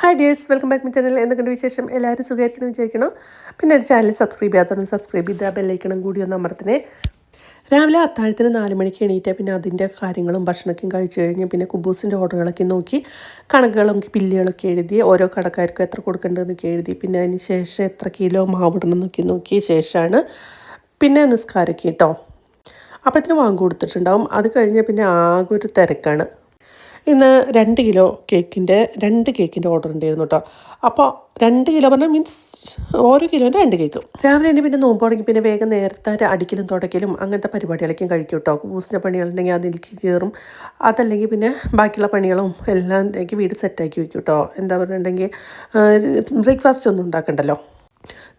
Hi dears welcome back my channel എന്തൊക്കെയുണ്ട് വിശേഷം? എല്ലാവരും സുഖമായിരിക്കണം വിചാരിക്കണം പിന്നെ ഒരു ചാനൽ സബ്സ്ക്രൈബ് ചെയ്യാത്തവരും സബ്സ്ക്രൈബ് ചെയ്താൽ ബെല്ലൈക്കണം കൂടി ഒന്ന് അമർത്തിനെ രാവിലെ അത്താഴത്തിന് നാല് മണിക്ക് എണീറ്റാൽ പിന്നെ അതിന്റെ കാര്യങ്ങളും ഭക്ഷണമൊക്കെ കഴിച്ചു കഴിഞ്ഞ് പിന്നെ കുബൂസിന്റെ ഓർഡറുകളൊക്കെ നോക്കി കണക്കുകളും ബില്ലുകളൊക്കെ എഴുതി ഓരോ കടക്കാർക്കും എത്ര കൊടുക്കേണ്ടതെന്നൊക്കെ എഴുതി പിന്നെ അതിന് ശേഷം എത്ര കിലോ മാവിടണം എന്നൊക്കെ നോക്കിയ ശേഷമാണ് പിന്നെ നിസ്കാരമൊക്കെ കേട്ടോ. അപ്പത്തിന് വാങ്ങി കൊടുത്തിട്ടുണ്ടാവും. അത് കഴിഞ്ഞ് പിന്നെ ആകെ ഒരു തിരക്കാണ്. ഇന്ന് രണ്ട് കിലോ കേക്കിന്റെ രണ്ട് കേക്കിന്റെ ഓർഡർ ഉണ്ടായിരുന്നു കേട്ടോ അപ്പോൾ രണ്ട് കിലോ പറഞ്ഞാൽ മീൻസ് ഓരോ കിലോന്റെ രണ്ട് കേക്കും. രാവിലെ തന്നെ പിന്നെ നോമ്പ് തുടങ്ങി പിന്നെ വേഗം നേരത്തെ അടിക്കലും തുടക്കലും അങ്ങനത്തെ പരിപാടികളൊക്കെ കഴിക്കും കേട്ടോ പൂസിന്റെ പണികളുണ്ടെങ്കിൽ അതിലേക്ക് കയറും അതല്ലെങ്കിൽ പിന്നെ ബാക്കിയുള്ള പണികളും എല്ലാം എനിക്ക് വീട് സെറ്റാക്കി വെക്കും കേട്ടോ എന്താ പറയുന്നുണ്ടെങ്കിൽ ബ്രേക്ക്ഫാസ്റ്റ് ഒന്നും ഉണ്ടാക്കണ്ടല്ലോ.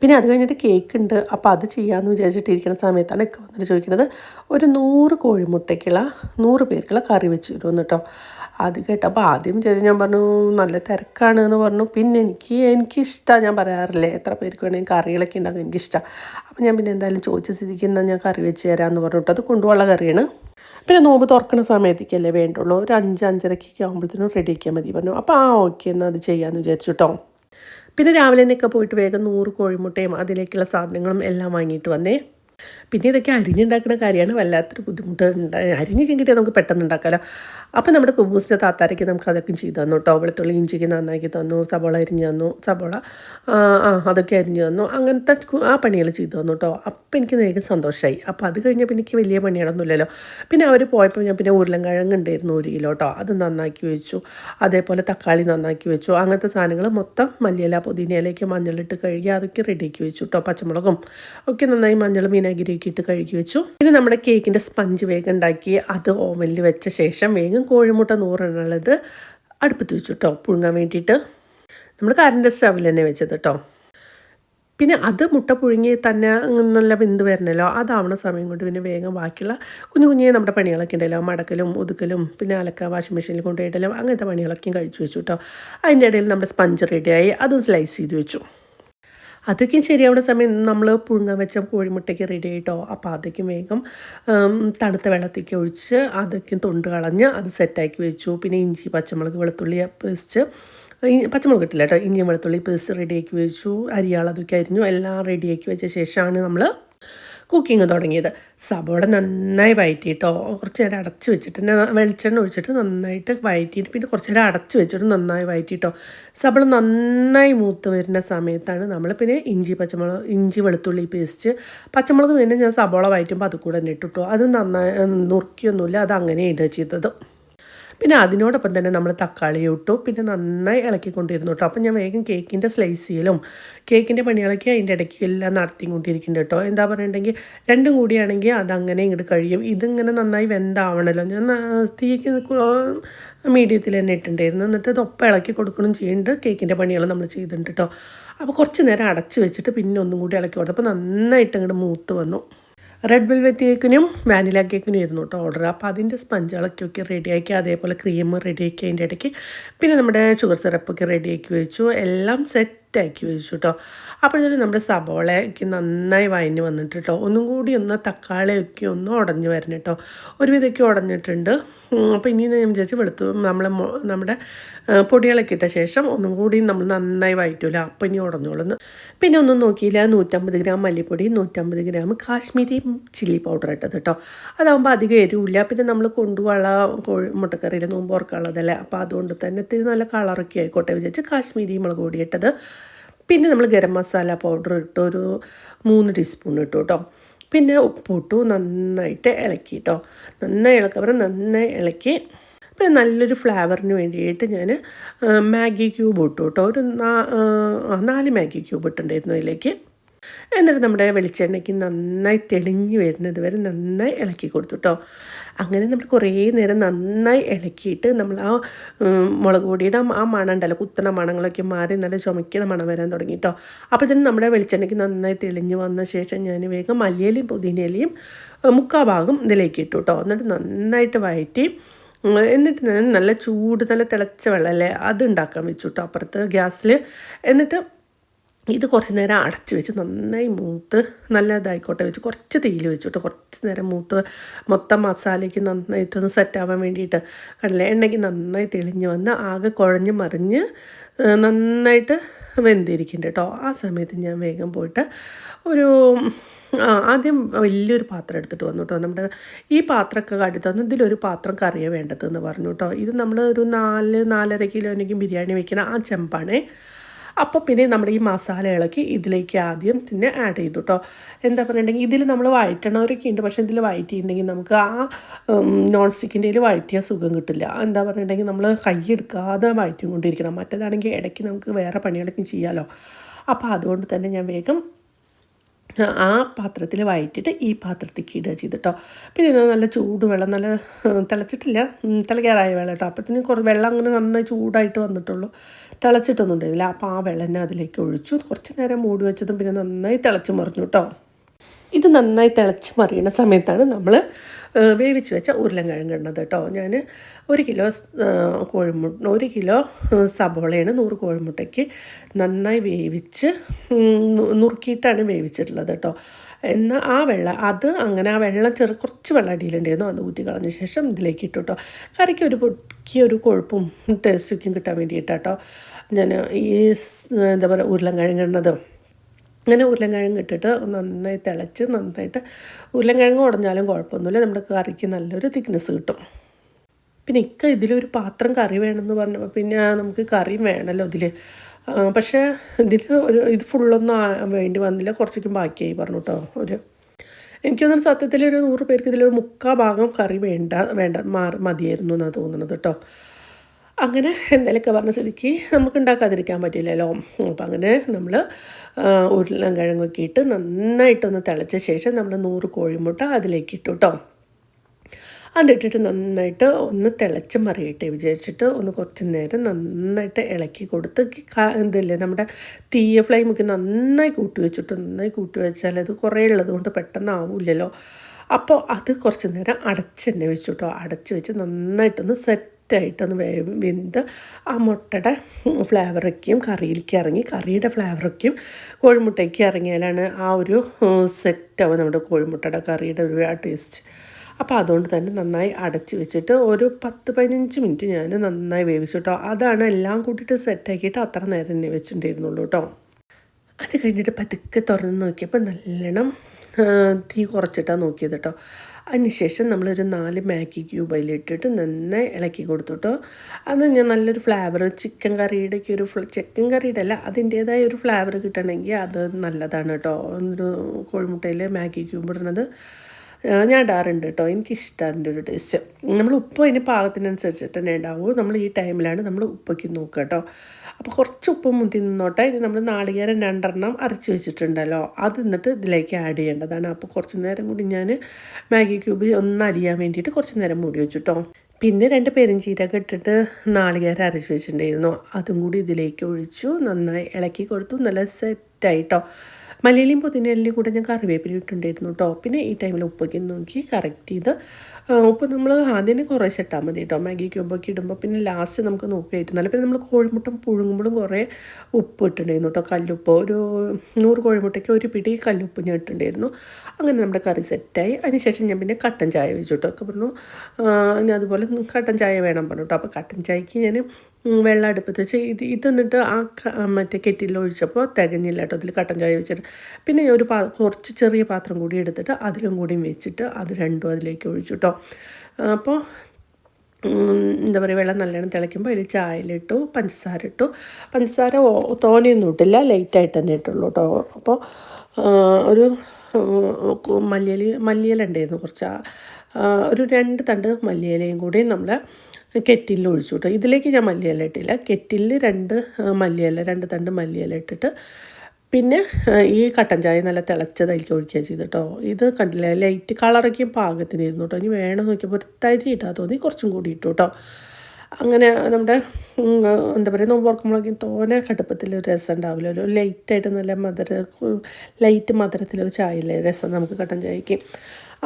പിന്നെ അത് കഴിഞ്ഞിട്ട് കേക്ക് ഉണ്ട്. അപ്പോൾ അത് ചെയ്യാമെന്ന് വിചാരിച്ചിട്ടിരിക്കുന്ന സമയത്താണ് ഒക്കെ വന്നിട്ട് ചോദിക്കുന്നത് ഒരു നൂറ് കോഴിമുട്ടയ്ക്കുള്ള നൂറ് പേർക്കുള്ള കറി വെച്ച് തരുമെന്ന് കേട്ടോ അത് കേട്ടപ്പോൾ ആദ്യം ചെയ്ത് ഞാൻ പറഞ്ഞു നല്ല തിരക്കാണ് എന്ന് പറഞ്ഞു. പിന്നെ എനിക്ക് എനിക്കിഷ്ടമാണ് ഞാൻ പറയാറില്ലേ എത്ര പേർക്ക് വേണമെങ്കിൽ കറികളൊക്കെ ഉണ്ടാകും എനിക്കിഷ്ടമാണ് അപ്പോൾ ഞാൻ പിന്നെ എന്തായാലും ചോദിച്ച സ്ഥിതിക്ക് എന്നാൽ ഞാൻ കറി വെച്ച് തരാമെന്ന് പറഞ്ഞിട്ട് അത് കൊണ്ടുപോകാനുള്ള കറിയാണ്. പിന്നെ നോമ്പ് തുറക്കുന്ന സമയത്തേക്കല്ലേ വേണ്ടുള്ളൂ. ഒരു അഞ്ച് അഞ്ചരക്കൊക്കെ ആകുമ്പോഴത്തേനും റെഡി ആക്കിയാൽ മതി പറഞ്ഞു. അപ്പോൾ ആ ഓക്കെ എന്നാൽ അത് ചെയ്യാമെന്ന് വിചാരിച്ചു കേട്ടോ പിന്നെ രാവിലെ തന്നെയൊക്കെ പോയിട്ട് വേഗം നൂറ് കോഴിമുട്ടയും അതിലേക്കുള്ള സാധനങ്ങളും എല്ലാം വാങ്ങിയിട്ട് വന്നേ. പിന്നെ ഇതൊക്കെ അരിഞ്ഞുണ്ടാക്കുന്ന കാര്യമാണ്. വല്ലാത്തൊരു ബുദ്ധിമുട്ട്. അരിഞ്ഞ് കിട്ടിയാൽ നമുക്ക് പെട്ടെന്ന് ഉണ്ടാക്കാമല്ലോ അപ്പോൾ നമ്മുടെ കുബൂസിന്റെ താത്താരയ്ക്ക് നമുക്ക് അതൊക്കെ ചെയ്തു തന്നു കേട്ടോ. വെളുത്തുള്ളി ഇഞ്ചിക്ക് നന്നാക്കി തന്നു സബോള അരിഞ്ഞു തന്നു സബോള ആ അതൊക്കെ അരിഞ്ഞു തന്നു. അങ്ങനത്തെ ആ പണികൾ ചെയ്തു തന്നു കേട്ടോ. അപ്പോൾ എനിക്ക് നേരം സന്തോഷമായി അപ്പോൾ അത് കഴിഞ്ഞപ്പോൾ എനിക്ക് വലിയ പണികളൊന്നുമില്ലല്ലോ. പിന്നെ അവർ പോയപ്പോൾ ഞാൻ പിന്നെ ഉരുളൻകിഴങ്ങ് ഉണ്ടായിരുന്നു ഒരു കിലോ കേട്ടോ. അത് നന്നാക്കി വെച്ചു. അതേപോലെ തക്കാളി നന്നാക്കി വെച്ചു. അങ്ങനത്തെ സാധനങ്ങൾ മൊത്തം മല്ലിയില പുതിനയിലേക്ക് മഞ്ഞളിട്ട് കഴുകി അതൊക്കെ റെഡിയാക്കി വെച്ചു കേട്ടോ. പച്ചമുളകും ഒക്കെ നന്നായി മഞ്ഞൾ മീനാഗിരിയൊക്കെ ഇട്ട് കഴുകി വെച്ചു. പിന്നെ നമ്മുടെ കേക്കിന്റെ സ്പഞ്ച് വേഗം ഉണ്ടാക്കി. അത് ഓവനിൽ വെച്ച ശേഷം വേഗം കോഴിമുട്ട നൂറെണ്ണുള്ളത് അടുപ്പത്ത് വെച്ചു കേട്ടോ പുഴുങ്ങാൻ വേണ്ടിയിട്ട്. നമ്മൾ കറണ്ട് സ്റ്റവിൽ തന്നെ വെച്ചത് കേട്ടോ പിന്നെ അത് മുട്ട പുഴുങ്ങി തന്നെ നല്ല വെന്ത് വരണല്ലോ അതാവണ സമയം കൊണ്ട് പിന്നെ വേഗം ബാക്കിയുള്ള കുഞ്ഞു കുഞ്ഞേ നമ്മുടെ പണികളൊക്കെ ഉണ്ടല്ലോ മടക്കലും ഒതുക്കലും പിന്നെ അലക്ക വാഷിംഗ് മെഷീനിൽ കൊണ്ടുപോയിട്ടല്ലോ അങ്ങനത്തെ പണികളൊക്കെയും കഴിച്ചു വെച്ചു കേട്ടോ അതിന്റെ ഇടയിൽ നമ്മുടെ സ്പഞ്ച് റെഡിയായി അതും സ്ലൈസ് ചെയ്ത് വെച്ചു. അതൊക്കെയും ശരിയാവുന്ന സമയം നമ്മൾ പുഴുങ്ങാൻ വെച്ച കോഴിമുട്ടയ്ക്ക് റെഡി ആയിട്ടോ അപ്പോൾ അതൊക്കെ വേഗം തണുത്ത വെള്ളത്തേക്ക് ഒഴിച്ച് അതൊക്കെ തൊണ്ട് കളഞ്ഞ് അത് സെറ്റാക്കി വെച്ചു. പിന്നെ ഇഞ്ചി പച്ചമുളക് വെളുത്തുള്ളി പേസ്റ്റ് പച്ചമുളക് ഇട്ടില്ല കേട്ടോ ഇഞ്ചി വെളുത്തുള്ളി പേസ്റ്റ് റെഡിയാക്കി വെച്ചു. അരിയാൾ അതൊക്കെ അരിഞ്ഞു എല്ലാം റെഡിയാക്കി വെച്ച ശേഷമാണ് നമ്മൾ കുക്കിംഗ് തുടങ്ങിയത്. സബോള നന്നായി വഴറ്റിയിട്ടോ കുറച്ച് നേരം അടച്ചു വെച്ചിട്ട് വെളിച്ചെണ്ണ ഒഴിച്ചിട്ട് നന്നായിട്ട് വഴറ്റിയിട്ട് പിന്നെ കുറച്ച് നേരം അടച്ചു വെച്ചിട്ട് നന്നായി വഴറ്റിയിട്ടോ സബോള നന്നായി മൂത്ത് വരുന്ന സമയത്താണ് നമ്മൾ പിന്നെ ഇഞ്ചി പച്ചമുളക് ഇഞ്ചി വെളുത്തുള്ളി പേസ്റ്റ് പച്ചമുളക് പിന്നെ ഞാൻ സബോള വഴറ്റുമ്പോൾ അത് കൂടെ തന്നെ ഇട്ടിട്ടോ. അത് നന്നായി നുറുക്കിയൊന്നുമില്ല അത് അങ്ങനെയാണ് ചെയ്തത്. പിന്നെ അതിനോടൊപ്പം തന്നെ നമ്മൾ തക്കാളി ഇട്ടു. പിന്നെ നന്നായി ഇളക്കിക്കൊണ്ടിരുന്നു കേട്ടോ. അപ്പം ഞാൻ വേഗം കേക്കിന്റെ സ്ലൈസിയിലും കേക്കിന്റെ പണികളൊക്കെ അതിന്റെ ഇടയ്ക്ക് എല്ലാം നടത്തിക്കൊണ്ടിരിക്കുന്നുണ്ട് കേട്ടോ. എന്താ പറയുന്നുണ്ടെങ്കിൽ രണ്ടും കൂടിയാണെങ്കിൽ അതങ്ങനെ ഇങ്ങോട്ട് കഴിയും. ഇതിങ്ങനെ നന്നായി വെന്താവണല്ലോ. ഞാൻ തീക്ക് മീഡിയത്തിൽ തന്നെ ഇട്ടിട്ടുണ്ടായിരുന്നു. എന്നിട്ട് ഇത് ഇളക്കി കൊടുക്കണം ചെയ്യുന്നുണ്ട് കേക്കിന്റെ പണികൾ നമ്മൾ ചെയ്തിട്ടുണ്ട് കേട്ടോ. അപ്പോൾ കുറച്ച് നേരം അടച്ച് വെച്ചിട്ട് പിന്നെ ഒന്നും കൂടി ഇളക്കി കൊടുത്തപ്പോൾ നന്നായിട്ട് അങ്ങോട്ട് മൂത്ത് വന്നു. റെഡ് വെൽവെറ്റ് കേക്കിനും വാനില കേക്കിനും ആയിരുന്നു കേട്ടോ ഓർഡർ അപ്പോൾ അതിന്റെ സ്പഞ്ചുകളൊക്കെ ഒക്കെ റെഡിയാക്കി അതേപോലെ ക്രീം റെഡിയാക്കി അതിന്റെ ഇടയ്ക്ക് പിന്നെ നമ്മുടെ ഷുഗർ സിറപ്പൊക്കെ റെഡിയാക്കി വെച്ചു. എല്ലാം സെറ്റ് സെറ്റാക്കി വെച്ചു കേട്ടോ അപ്പോഴത്തേനും നമ്മുടെ സബോളയ്ക്ക് നന്നായി വഴഞ്ഞ് വന്നിട്ട് കേട്ടോ ഒന്നും കൂടി ഒന്ന് തക്കാളിയൊക്കെ ഒന്ന് ഉടഞ്ഞു വരണം കേട്ടോ ഒരുവിധമൊക്കെ ഉടഞ്ഞിട്ടുണ്ട്. അപ്പോൾ ഇനി ഞാൻ വിചാരിച്ച് വെളുത്തു. നമ്മൾ നമ്മുടെ പൊടികളൊക്കെ ഇട്ട ശേഷം ഒന്നും കൂടി നമ്മൾ നന്നായി വഴറ്റില്ല അപ്പം ഇനി ഉടഞ്ഞോളുന്നു. പിന്നെ ഒന്നും നോക്കിയില്ല. നൂറ്റമ്പത് ഗ്രാം മല്ലിപ്പൊടി നൂറ്റമ്പത് ഗ്രാം കാശ്മീരി ചില്ലി പൗഡർ ഇട്ടത് കേട്ടോ അതാകുമ്പോൾ അധികം എരിവില്ല. പിന്നെ നമ്മൾ കൊണ്ടുപോകാനുള്ള കോഴി മുട്ടക്കറിയിൽ നോമ്പ് ഓർക്കാനുള്ളതല്ലേ. അപ്പോൾ അതുകൊണ്ട് തന്നെ ഇത്തിരി നല്ല കളറൊക്കെ ആയിക്കോട്ടെ വിചാരിച്ച് കാശ്മീരി മുളക് പൊടി ഇട്ടത്. പിന്നെ നമ്മൾ ഗരം മസാല പൗഡർ ഇട്ട് ഒരു മൂന്ന് ടീസ്പൂൺ ഇട്ടു കേട്ടോ പിന്നെ ഉപ്പിട്ടു നന്നായിട്ട് ഇളക്കി കേട്ടോ നന്നായി ഇളക്കുക നന്നായി ഇളക്കി. പിന്നെ നല്ലൊരു ഫ്ലേവറിന് വേണ്ടിയിട്ട് ഞാൻ മാഗി ക്യൂബ് ഇട്ടു കേട്ടോ ഒരു നാല് മാഗി ക്യൂബ് ഇട്ടുണ്ടായിരുന്നു അതിലേക്ക്. എന്നിട്ട് നമ്മുടെ വെളിച്ചെണ്ണയ്ക്ക് നന്നായി തെളിഞ്ഞു വരുന്നത് വരെ നന്നായി ഇളക്കി കൊടുത്തു കേട്ടോ അങ്ങനെ നമ്മൾ കുറേ നേരം നന്നായി ഇളക്കിയിട്ട് നമ്മൾ ആ മുളക് പൊടിയുടെ ആ മണം ഉണ്ടല്ലോ കുത്തണ മണങ്ങളൊക്കെ മാറി നല്ല ചുമക്കണ മണം വരാൻ തുടങ്ങി കേട്ടോ അപ്പോൾ തന്നെ നമ്മുടെ വെളിച്ചെണ്ണയ്ക്ക് നന്നായി തെളിഞ്ഞു വന്ന ശേഷം ഞാൻ വേഗം മല്ലിയിലയും പുതിനയിലയും മുക്കാ ഭാഗം ഇതിലേക്ക് ഇട്ടു കേട്ടോ എന്നിട്ട് നന്നായിട്ട് വഴറ്റി എന്നിട്ട് ഞാൻ നല്ല ചൂട് നല്ല തിളച്ച വെള്ളമല്ലേ അത് ഉണ്ടാക്കാൻ വെച്ചു കേട്ടോ അപ്പുറത്ത് ഗ്യാസിൽ എന്നിട്ട് ഇത് കുറച്ച് നേരം അടച്ചു വെച്ച് നന്നായി മൂത്ത് നല്ല ഇതായിക്കോട്ടെ വെച്ച് കുറച്ച് തീയിൽ വെച്ചിട്ട് കുറച്ച് നേരം മൂത്ത് മൊത്തം മസാലയ്ക്ക് നന്നായിട്ടൊന്ന് സെറ്റാവാൻ വേണ്ടിയിട്ട് കടല എണ്ണയ്ക്ക് നന്നായി തെളിഞ്ഞ് വന്ന് ആകെ കുഴഞ്ഞ് മറിഞ്ഞ് നന്നായിട്ട് വെന്തിരിക്കുന്നുണ്ട് കേട്ടോ. ആ സമയത്ത് ഞാൻ വേഗം പോയിട്ട് ഒരു ആദ്യം വലിയൊരു പാത്രം എടുത്തിട്ട് വന്നു കേട്ടോ. നമ്മുടെ ഈ പാത്രമൊക്കെ കാട്ടി തന്നു. ഇതിലൊരു പാത്രം കറിയാണ് വേണ്ടതെന്ന് പറഞ്ഞു കേട്ടോ. ഇത് നമ്മൾ ഒരു നാല് നാലര എനിക്ക് ബിരിയാണി വെക്കണ ആ ചെമ്പാണേ. അപ്പോൾ പിന്നെ നമ്മുടെ ഈ മസാലകളൊക്കെ ഇതിലേക്ക് ആദ്യം പിന്നെ ആഡ് ചെയ്തു കേട്ടോ എന്താ പറഞ്ഞിട്ടുണ്ടെങ്കിൽ ഇതിൽ നമ്മൾ വഴറ്റണവരൊക്കെ ഉണ്ട് പക്ഷേ ഇതിൽ വഴറ്റിയിട്ടുണ്ടെങ്കിൽ നമുക്ക് ആ നോൺ സ്റ്റിക്കിന്റെ വഴറ്റിയാൽ സുഖം കിട്ടില്ല. എന്താ പറഞ്ഞിട്ടുണ്ടെങ്കിൽ നമ്മൾ കൈയെടുക്കാതെ വഴറ്റി കൊണ്ടിരിക്കണം മറ്റേതാണെങ്കിൽ ഇടയ്ക്ക് നമുക്ക് വേറെ പണികളൊക്കെ ചെയ്യാമല്ലോ അപ്പോൾ അതുകൊണ്ട് തന്നെ ഞാൻ വേഗം ആ പാത്രത്തിൽ വഴറ്റിയിട്ട് ഈ പാത്രത്തേക്ക് ഇടുക ചെയ്തിട്ടോ. പിന്നെ നല്ല ചൂടുവെള്ളം നല്ല തിളച്ചിട്ടില്ല. തിളയ്ക്കാറായ വെള്ളം കേട്ടോ. തന്നെ കുറച്ച് വെള്ളം അങ്ങനെ നന്നായി ചൂടായിട്ട് വന്നിട്ടുള്ളൂ. തിളച്ചിട്ടൊന്നും ഉണ്ടായില്ല അപ്പോൾ ആ വെള്ളം അതിലേക്ക് ഒഴിച്ചു. കുറച്ച് നേരം മൂടി വെച്ചതും പിന്നെ നന്നായി തിളച്ച് മറിഞ്ഞു കേട്ടോ. ഇത് നന്നായി തിളച്ച് മറിയണ സമയത്താണ് നമ്മൾ വേവിച്ച് വെച്ച ഉരുളൻകിഴങ്ങ് ഇടുന്നത് കേട്ടോ. ഞാൻ ഒരു കിലോ കോഴിമുട്ട ഒരു കിലോ സബോളയാണ് നൂറ് കോഴിമുട്ടയ്ക്ക് നന്നായി വേവിച്ച് നുറുക്കിയിട്ടാണ് വേവിച്ചിട്ടുള്ളത് കേട്ടോ. എന്നാൽ ആ വെള്ളം അത് അങ്ങനെ ആ വെള്ളം ചെറു കുറച്ച് വെള്ളം അടിയിലുണ്ടായിരുന്നു. അത് ഊറ്റി കളഞ്ഞ ശേഷം ഇതിലേക്ക് ഇട്ടു കേട്ടോ. കറിക്ക് ഒരു പൊട്ടിയ ഒരു കൊഴുപ്പും ടേസ്റ്റൊക്കെയും കിട്ടാൻ വേണ്ടിയിട്ടാട്ടോ ഞാൻ ഈ എന്താ പറയുക ഉരുളൻകിഴങ്ങ് ഇടുന്നത്. അങ്ങനെ ഉരുളൻകിഴങ്ങ് ഇട്ടിട്ട് നന്നായി തിളച്ച് നന്നായിട്ട് ഉരുളൻകിഴങ്ങ് ഉടഞ്ഞാലും കുഴപ്പമൊന്നുമില്ല. നമ്മുടെ കറിക്ക് നല്ലൊരു തിക്നെസ് കിട്ടും. പിന്നെ ഇക്ക ഇതിലൊരു പാത്രം കറി വേണമെന്ന് പറഞ്ഞപ്പോൾ പിന്നെ നമുക്ക് കറിയും വേണമല്ലോ ഇതിൽ പക്ഷേ ഇതിൽ ഒരു ഇത് ഫുള്ളൊന്നും വേണ്ടി വന്നില്ല. കുറച്ചേക്കും ബാക്കിയായി പറഞ്ഞു കേട്ടോ ഒരു. എനിക്ക് തോന്നുന്നു സത്യത്തിൽ ഒരു നൂറ് പേർക്ക് ഇതിലൊരു മുക്കാൽ ഭാഗം കറി വേണ്ട വേണ്ട മാറി മതിയായിരുന്നു എന്നാണ് തോന്നുന്നത് കേട്ടോ. അങ്ങനെ എന്തെങ്കിലുമൊക്കെ പറഞ്ഞ സ്ഥിതിക്ക് നമുക്ക് ഉണ്ടാക്കാതിരിക്കാൻ പറ്റില്ലല്ലോ. അപ്പം അങ്ങനെ നമ്മൾ ഉരുളം കിഴങ്ങൊക്കെ ഇട്ട് നന്നായിട്ടൊന്ന് തിളച്ച ശേഷം നമ്മൾ നൂറ് കോഴിമുട്ട അതിലേക്ക് ഇട്ടു കേട്ടോ അതിട്ടിട്ട് നന്നായിട്ട് ഒന്ന് തിളച്ച് മറിയട്ടെ വിചാരിച്ചിട്ട് ഒന്ന് കുറച്ച് നേരം നന്നായിട്ട് ഇളക്കി കൊടുത്ത് എന്തല്ലേ നമ്മുടെ തീയ ഫ്ലെയിമൊക്കെ നന്നായി കൂട്ടി വെച്ചിട്ട് നന്നായി കൂട്ടി വെച്ചാൽ അത് കുറേ ഉള്ളത് കൊണ്ട് പെട്ടെന്ന് ആവില്ലല്ലോ അപ്പോൾ അത് കുറച്ച് നേരം അടച്ച് തന്നെ വെച്ചു കേട്ടോ അടച്ച് വെച്ച് നന്നായിട്ടൊന്ന് സെറ്റായിട്ടൊന്ന് വേ വെന്ത് ആ മുട്ടയുടെ ഫ്ലേവറൊക്കെയും കറിയിലേക്ക് ഇറങ്ങി കറിയുടെ ഫ്ലേവറൊക്കെയും കോഴിമുട്ടയ്ക്ക് ഇറങ്ങിയാലാണ് ആ ഒരു സെറ്റാവും നമ്മുടെ കോഴിമുട്ടയുടെ കറിയുടെ ഒരു ആ ടേസ്റ്റ്. അപ്പോൾ അതുകൊണ്ട് തന്നെ നന്നായി അടച്ച് വെച്ചിട്ട് ഒരു പത്ത് പതിനഞ്ച് മിനിറ്റ് ഞാൻ നന്നായി വേവിച്ചു കേട്ടോ അതാണ് എല്ലാം കൂട്ടിയിട്ട് സെറ്റാക്കിയിട്ട് അത്ര നേരം തന്നെ വെച്ചിട്ടുണ്ടായിരുന്നുള്ളൂ കേട്ടോ. അത് കഴിഞ്ഞിട്ട് പതുക്കെ തുറന്ന് നോക്കിയപ്പോൾ നല്ലോണം തീ കുറച്ചിട്ടാണ് നോക്കിയത് കേട്ടോ. അതിനുശേഷം നമ്മളൊരു നാല് മാഗി ക്യൂബ് അതിലിട്ടിട്ട് നന്നായി ഇളക്കി കൊടുത്തു അത് ഞാൻ നല്ലൊരു ഫ്ലേവർ ചിക്കൻ കറിയുടെ ഒക്കെ ഒരു ചിക്കൻ കറിയുടെ അല്ല അതിന്റേതായ ഒരു ഫ്ലേവർ കിട്ടണമെങ്കിൽ അത് നല്ലതാണ് കേട്ടോ. ഒരു കോഴിമുട്ടയിൽ മാഗി ക്യൂബ് ഇടുന്നത്. ഞാൻ ഇടാറുണ്ട് കേട്ടോ. എനിക്കിഷ്ടമാണ് അതിന്റെ ഒരു ടേസ്റ്റ്. നമ്മൾ ഉപ്പ് അതിന് പാകത്തിനനുസരിച്ചിട്ട് തന്നെ ഉണ്ടാവും. നമ്മൾ ഈ ടൈമിലാണ് നമ്മൾ ഉപ്പൊക്കെ നോക്കുക കേട്ടോ. അപ്പോൾ കുറച്ച് ഉപ്പും മുന്തി നിന്നോട്ടെ. ഇനി നമ്മൾ നാളികേരം രണ്ടെണ്ണം അരച്ച് വെച്ചിട്ടുണ്ടല്ലോ. അത് എന്നിട്ട് ഇതിലേക്ക് ആഡ് ചെയ്യേണ്ടതാണ്. അപ്പോൾ കുറച്ച് നേരം കൂടി ഞാൻ മാഗി ക്യൂബ് ഒന്ന് അരിയാൻ വേണ്ടിയിട്ട് കുറച്ച് നേരം മൂടി വെച്ചിട്ടോ. പിന്നെ രണ്ട് പെരിഞ്ചീരകം ഇട്ടിട്ട് നാളികേരം അരച്ച് വെച്ചിട്ടുണ്ടായിരുന്നു. അതും കൂടി ഇതിലേക്ക് ഒഴിച്ചു. നന്നായി ഇളക്കി കൊടുത്തു. നല്ല സെറ്റായിട്ടോ മലയാളിയും പുതിനയിലും കൂടെ ഞാൻ കറിവേപ്പില ഇട്ടുണ്ടായിരുന്നു കേട്ടോ പിന്നെ ഈ ടൈമിൽ ഉപ്പൊക്കെ നോക്കി കറക്റ്റ് ചെയ്ത് ഉപ്പ് നമ്മൾ ആദ്യം കുറേശ്ശെ ഇട്ടാൽ മതി കേട്ടോ മാഗി ക്യൂബൊക്കെ ഇടുമ്പോൾ പിന്നെ ലാസ്റ്റ് നമുക്ക് നോക്കിയിട്ട് നല്ല. പിന്നെ നമ്മൾ കോഴിമുട്ട പുഴുങ്ങുമ്പോഴും കുറേ ഉപ്പ് ഇട്ടിട്ടുണ്ടായിരുന്നു കേട്ടോ കല്ലുപ്പ് ഒരു നൂറ് കോഴിമുട്ടയ്ക്ക് ഒരു പിടി കല്ലുപ്പ് ഞാൻ ഇട്ടിട്ടുണ്ടായിരുന്നു. അങ്ങനെ നമ്മുടെ കറി സെറ്റായി അതിനുശേഷം ഞാൻ പിന്നെ കട്ടൻ ചായ വെച്ചു കേട്ടോ ഒക്കെ പറഞ്ഞു അതുപോലെ കട്ടൻ ചായ വേണം പറഞ്ഞു കേട്ടോ അപ്പോൾ കട്ടൻ ചായക്ക് ഞാൻ വെള്ളം അടുപ്പത്ത് വെച്ച് ഇത് ഇത് എന്നിട്ട് ആ മറ്റേ കെറ്റിൽ ഒഴിച്ചപ്പോൾ തികഞ്ഞില്ല കേട്ടോ. അതിൽ കട്ടൻ ചായ വെച്ചിട്ട്. പിന്നെ ഒരു പാ കുറച്ച് ചെറിയ പാത്രം കൂടി എടുത്തിട്ട് അതിലും കൂടിയും വെച്ചിട്ട് അത് രണ്ടും അതിലേക്ക് ഒഴിച്ചു കേട്ടോ. അപ്പോൾ എന്താ പറയുക വെള്ളം നല്ലോണം തിളയ്ക്കുമ്പോൾ അതിൽ ചായയിലിട്ടു പഞ്ചസാര ഇട്ടു. പഞ്ചസാര തോനെയൊന്നും ഇട്ടില്ല ലൈറ്റായിട്ട് തന്നെ ഇട്ടുള്ളൂ കേട്ടോ. അപ്പോൾ ഒരു മല്ലിയില മല്ലിയില ഉണ്ടായിരുന്നു കുറച്ച്. ഒരു രണ്ട് തണ്ട് മല്ലിയിലയും കൂടി നമ്മൾ കെറ്റിലിൽ ഒഴിച്ചു കേട്ടോ ഇതിലേക്ക് ഞാൻ മല്ലിയില ഇട്ടില്ല. കെറ്റിലിൽ രണ്ട് മല്ലിയില രണ്ട് തണ്ട് മല്ലിയില ഇട്ടിട്ട് പിന്നെ ഈ കട്ടൻ ചായ നല്ല തിളച്ചതായിരിക്കും ഒഴിക്കുക ചെയ്തിട്ടോ ഇത് കണ്ടില്ല ലൈറ്റ് കളറൊക്കെയും പാകത്തിനിരുന്നു കേട്ടോ ഇനി വേണം നോക്കിയപ്പോൾ ഒരു തരി ഇട്ടാൽ തോന്നി. കുറച്ചും കൂടി ഇട്ടു കേട്ടോ അങ്ങനെ നമ്മുടെ എന്താ പറയുക നോമ്പ് ഓർക്കുമ്പോഴേക്കും തോനെ കടുപ്പത്തിൽ ഒരു രസം ഉണ്ടാവില്ല. ഒരു ലൈറ്റായിട്ട് നല്ല മധുര ലൈറ്റ് മധുരത്തിലൊരു ചായയില്ലേ രസം നമുക്ക് കട്ടൻ ചായക്ക്.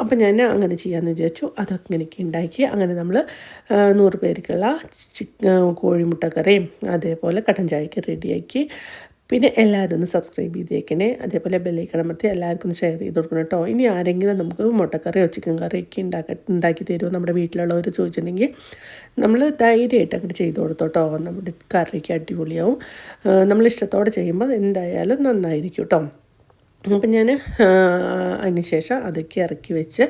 അപ്പം ഞാൻ അങ്ങനെ ചെയ്യാമെന്ന് വിചാരിച്ചു. അതൊക്കെ ഉണ്ടാക്കി. അങ്ങനെ നമ്മൾ നൂറ് പേർക്കുള്ള ചിക്കൻ കോഴിമുട്ടക്കറിയും അതേപോലെ കട്ടൻ ചായക്ക് റെഡിയാക്കി. പിന്നെ എല്ലാവരും ഒന്ന് സബ്സ്ക്രൈബ് ചെയ്തേക്കണേ. അതേപോലെ ബെല്ലൈക്കൺ അമർത്തി എല്ലാവർക്കും ഒന്ന് ഷെയർ ചെയ്ത് കൊടുക്കണം കേട്ടോ. ഇനി ആരെങ്കിലും നമുക്ക് മുട്ടക്കറിയോ ചിക്കൻ കറിയൊക്കെ ഉണ്ടാക്ക ഉണ്ടാക്കി തരുമോ നമ്മുടെ വീട്ടിലുള്ളവർ ചോദിച്ചിട്ടുണ്ടെങ്കിൽ നമ്മൾ ധൈര്യമായിട്ട് അങ്ങോട്ട് ചെയ്ത് കൊടുത്തോട്ടോ നമ്മുടെ കറിക്ക് അടിപൊളിയാവും. നമ്മൾ ഇഷ്ടത്തോടെ ചെയ്യുമ്പോൾ എന്തായാലും നന്നായിരിക്കും കേട്ടോ. അപ്പം ഞാൻ അതിന് ശേഷം അതൊക്കെ ഇറക്കി വെച്ച്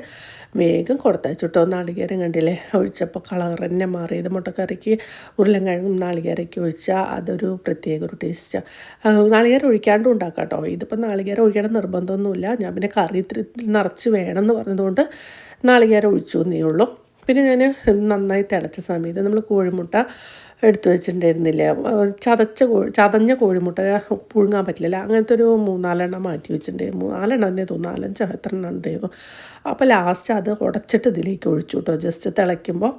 വേഗം കൊടുത്തയച്ചു കേട്ടോ. നാളികേരം കണ്ടില്ലേ? ഒഴിച്ചപ്പോൾ കളർ തന്നെ മാറിയത്. മുട്ടക്കറിക്ക് ഉരുളൻകിഴങ്ങും നാളികേരയ്ക്ക് ഒഴിച്ചാൽ അതൊരു പ്രത്യേക ഒരു ടേസ്റ്റാണ് നാളികേരം ഒഴിക്കാണ്ടും ഉണ്ടാക്കാം കേട്ടോ. ഇതിപ്പോൾ നാളികേരം ഒഴിക്കണം നിർബന്ധമൊന്നുമില്ല. ഞാൻ പിന്നെ കറി ഇത്തിരി നിറച്ച് എന്ന് പറഞ്ഞതുകൊണ്ട് നാളികേരം ഒഴിച്ചു എന്നേ ഉള്ളൂ. പിന്നെ ഞാൻ നന്നായി തിളച്ച സമയത്ത് നമ്മൾ കോഴിമുട്ട എടുത്തു വെച്ചിട്ടുണ്ടായിരുന്നില്ല. ചതച്ച കോഴി ചതഞ്ഞ കോഴിമുട്ട പുഴുങ്ങാൻ പറ്റില്ല. അങ്ങനത്തെ ഒരു മൂന്നാലെണ്ണം മാറ്റി വെച്ചിട്ടുണ്ടായിരുന്നു നാലെണ്ണം തന്നെ തോന്നുന്നു. നാലഞ്ചോ എത്ര എണ്ണം ഉണ്ടായിരുന്നു. അപ്പോൾ ലാസ്റ്റ് അത് ഉടച്ചിട്ട് ഇതിലേക്ക് ഒഴിച്ചു കേട്ടോ ജസ്റ്റ് തിളയ്ക്കുമ്പോൾ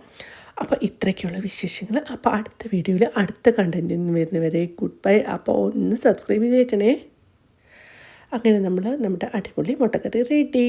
അപ്പോൾ ഇത്രയ്ക്കുള്ള വിശേഷങ്ങൾ അപ്പോൾ അടുത്ത വീഡിയോയിൽ അടുത്ത കണ്ടന്റിൽ നിന്ന് വരുന്നവരെ ഗുഡ് ബൈ അപ്പോൾ ഒന്ന് സബ്സ്ക്രൈബ് ചെയ്തേക്കണേ. അങ്ങനെ നമ്മൾ നമ്മുടെ അടിപൊളി മുട്ടക്കറി റെഡി